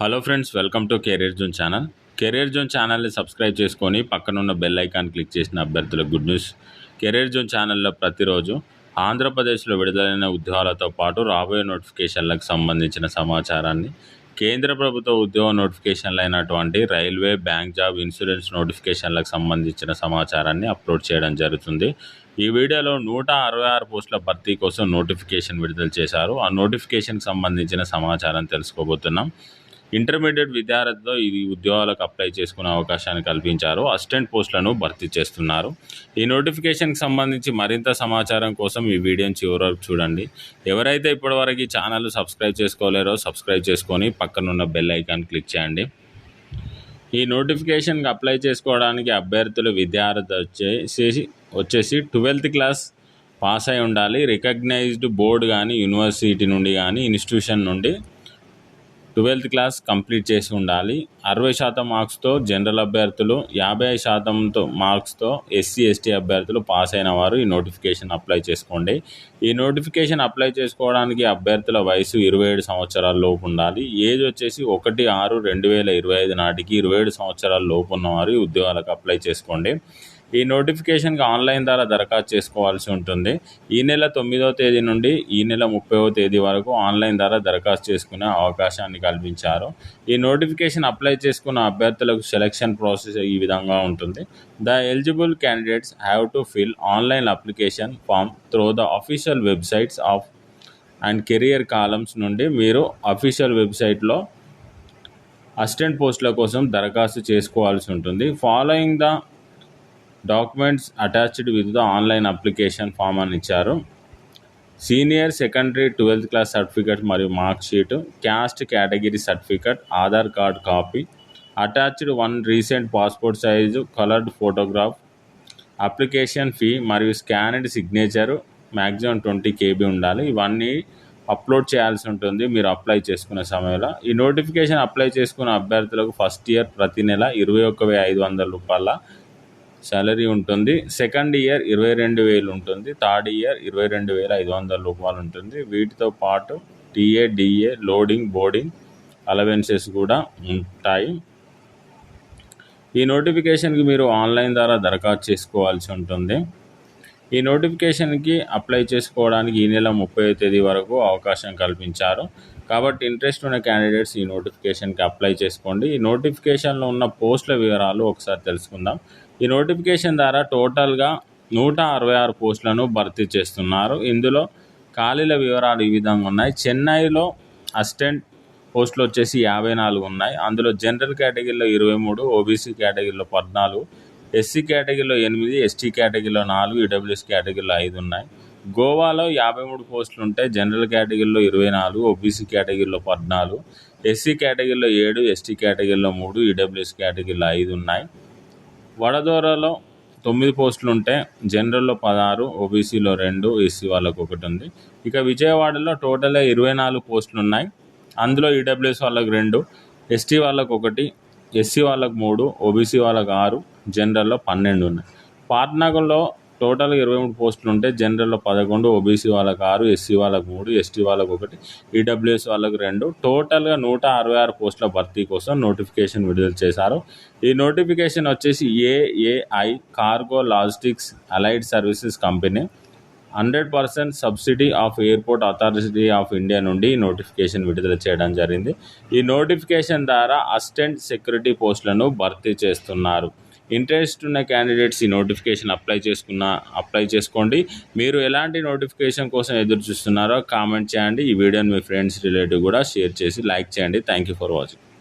Hello friends welcome to career zone channel career zone ఛానల్ని subscribe చేసుకొని పక్కనున్న bell icon click చేసిన అభ్యర్థులకు గుడ్ న్యూస్ కెరీర్ జోన్ ఛానల్లో ప్రతిరోజు ఆంధ్రప్రదేశ్లో విడుదలైన ఉద్యోగాలతో పాటు రాబోయే నోటిఫికేషన్లకు సంబంధించిన సమాచారాన్ని కేంద్ర ప్రభుత్వ ఉద్యోగ నోటిఫికేషన్లు అయినటువంటి రైల్వే బ్యాంక్ జాబ్ ఇన్సూరెన్స్ నోటిఫికేషన్లకు సంబంధించిన సమాచారాన్ని అప్లోడ్ చేయడం జరుగుతుంది. ఈ వీడియోలో నూట అరవై ఆరు పోస్టుల భర్తీ కోసం నోటిఫికేషన్ విడుదల చేశారు. ఆ నోటిఫికేషన్కి సంబంధించిన సమాచారం తెలుసుకోబోతున్నాం. ఇంటర్మీడియట్ విద్యార్థులతో ఈ ఉద్యోగాలకు అప్లై చేసుకునే అవకాశాన్ని కల్పించారు. అసిస్టెంట్ పోస్టులను భర్తీ చేస్తున్నారు. ఈ నోటిఫికేషన్కి సంబంధించి మరింత సమాచారం కోసం ఈ వీడియోని చివరి వరకు చూడండి. ఎవరైతే ఇప్పటివరకు ఈ ఛానల్ సబ్స్క్రైబ్ చేసుకోలేరో సబ్స్క్రైబ్ చేసుకొని పక్కనున్న బెల్ ఐకాన్ క్లిక్ చేయండి. ఈ నోటిఫికేషన్కి అప్లై చేసుకోవడానికి అభ్యర్థులు విద్యార్థి వచ్చేసి వచ్చేసి ట్వెల్త్ క్లాస్ పాస్ అయి ఉండాలి. రికగ్నైజ్డ్ బోర్డు కానీ యూనివర్సిటీ నుండి కానీ ఇన్స్టిట్యూషన్ నుండి ట్వెల్త్ క్లాస్ కంప్లీట్ చేసి ఉండాలి. అరవై శాతం మార్క్స్తో జనరల్ అభ్యర్థులు యాభై శాతంతో మార్క్స్తో ఎస్సీ ఎస్టీ అభ్యర్థులు పాస్ అయిన వారు ఈ నోటిఫికేషన్ అప్లై చేసుకోండి. ఈ నోటిఫికేషన్ అప్లై చేసుకోవడానికి అభ్యర్థుల వయసు ఇరవై ఏడు సంవత్సరాల లోపు ఉండాలి. ఏజ్ వచ్చేసి ఒకటి ఆరు రెండు వేల ఇరవై ఐదు నాటికి ఇరవై ఏడు సంవత్సరాల లోపు ఉన్నవారు ఈ ఉద్యోగాలకు అప్లై చేసుకోండి. ఈ నోటిఫికేషన్కి ఆన్లైన్ ద్వారా దరఖాస్తు చేసుకోవాల్సి ఉంటుంది. ఈ నెల తొమ్మిదవ తేదీ నుండి ఈ నెల ముప్పైవ తేదీ వరకు ఆన్లైన్ ద్వారా దరఖాస్తు చేసుకునే అవకాశాన్ని కల్పించారు. ఈ నోటిఫికేషన్ అప్లై చేసుకున్న అభ్యర్థులకు సెలక్షన్ ప్రాసెస్ ఈ విధంగా ఉంటుంది. The eligible candidates have to fill online application form through the official websites of and career columns నుండి మీరు అఫీషియల్ వెబ్సైట్లో అసిస్టెంట్ పోస్టుల కోసం దరఖాస్తు చేసుకోవాల్సి ఉంటుంది. Following the documents attached with the online application form అని ఇచ్చారు. Senior secondary twelfth class certificate మరియు marksheet caste category certificate Aadhaar card copy attached one recent passport size coloured photograph application fee మరియు scanned signature maximum twenty KB ఉండాలి. ఇవన్నీ upload చేయాల్సి ఉంటుంది. మీరు apply చేసుకునే సమయంలో. ఈ నోటిఫికేషన్ అప్లై చేసుకున్న అభ్యర్థులకు ఫస్ట్ ఇయర్ ప్రతి నెల ఇరవై ఒక్క వెయ్యి ఐదు వందల రూపాయల శాలరీ ఉంటుంది. సెకండ్ ఇయర్ ఇరవై రెండు వేలు ఉంటుంది. థర్డ్ ఇయర్ ఇరవై రెండు వేల ఐదు వందల రూపాయలు ఉంటుంది. వీటితో పాటు TA DA lodging boarding allowances కూడా ఉంటాయి. ఈ నోటిఫికేషన్కి మీరు ఆన్లైన్ ద్వారా దరఖాస్తు చేసుకోవాల్సి ఉంటుంది. ఈ నోటిఫికేషన్కి అప్లై చేసుకోవడానికి ఈ నెల ముప్పై తేదీ వరకు అవకాశం కల్పించారు. కాబట్టి ఇంట్రెస్ట్ ఉన్న క్యాండిడేట్స్ ఈ నోటిఫికేషన్కి అప్లై చేసుకోండి. ఈ నోటిఫికేషన్లో ఉన్న పోస్టుల వివరాలు ఒకసారి తెలుసుకుందాం. ఈ నోటిఫికేషన్ ద్వారా టోటల్గా నూట అరవై ఆరు పోస్టులను భర్తీ చేస్తున్నారు. ఇందులో ఖాళీల వివరాలు ఈ విధంగా ఉన్నాయి. చెన్నైలో అసిస్టెంట్ పోస్టులు వచ్చేసి యాభై నాలుగు ఉన్నాయి. అందులో జనరల్ కేటగిరీలో ఇరవై మూడు ఓబీసీ కేటగిరీలో పద్నాలుగు ఎస్సీ కేటగిరీలో ఎనిమిది ఎస్టీ కేటగిరీలో నాలుగు ఈడబ్ల్యూఎస్ కేటగిరీలో ఐదు ఉన్నాయి. గోవాలో యాభై మూడు పోస్టులు ఉంటాయి జనరల్ కేటగిరీలో ఇరవై నాలుగు ఓబీసీ కేటగిరీలో పద్నాలుగు ఎస్సీ కేటగిరీలో ఏడు ఎస్టీ కేటగిరీలో మూడు ఈడబ్ల్యూఎస్ కేటగిరీలో ఐదు ఉన్నాయి. వడదోరలో తొమ్మిది పోస్టులు ఉంటే జనరల్లో పదహారు ఓబీసీలో రెండు ఎస్సీ వాళ్ళకు ఒకటి ఉంది. ఇక విజయవాడలో టోటల్గా ఇరవై నాలుగు పోస్టులు ఉన్నాయి. అందులో ఈడబ్ల్యూఎస్ వాళ్ళకు రెండు ఎస్టీ వాళ్ళకు ఒకటి ఎస్సీ వాళ్ళకు మూడు ఓబీసీ వాళ్ళకు ఆరు జనరల్లో పన్నెండు ఉన్నాయి. పాట్నగర్లో టోటల్గా ఇరవై మూడు పోస్టులు ఉంటే జనరల్లో పదకొండు ఓబీసీ వాళ్ళకు ఆరు ఎస్సీ వాళ్ళకు మూడు ఎస్టీ వాళ్ళకు ఒకటి ఈడబ్ల్యూఎస్ వాళ్ళకు రెండు. టోటల్గా నూట అరవై ఆరు పోస్టుల భర్తీ కోసం నోటిఫికేషన్ విడుదల చేశారు. ఈ నోటిఫికేషన్ వచ్చేసి AAI cargo logistics allied services company. Hundred percent subsidy of airport authority of India నుండి ఈ నోటిఫికేషన్ విడుదల చేయడం జరిగింది. ఈ నోటిఫికేషన్ ద్వారా అసిస్టెంట్ సెక్యూరిటీ పోస్టులను భర్తీ చేస్తున్నారు. ఇంట్రెస్ట్ ఉన్న క్యాండిడేట్స్ ఈ నోటిఫికేషన్ అప్లై చేసుకున్న అప్లై చేసుకోండి. మీరు ఎలాంటి నోటిఫికేషన్ కోసం ఎదురు చూస్తున్నారో కామెంట్ చేయండి. ఈ వీడియోని మీ ఫ్రెండ్స్ రిలేటివ్ కూడా షేర్ చేసి లైక్ చేయండి. Thank you for watching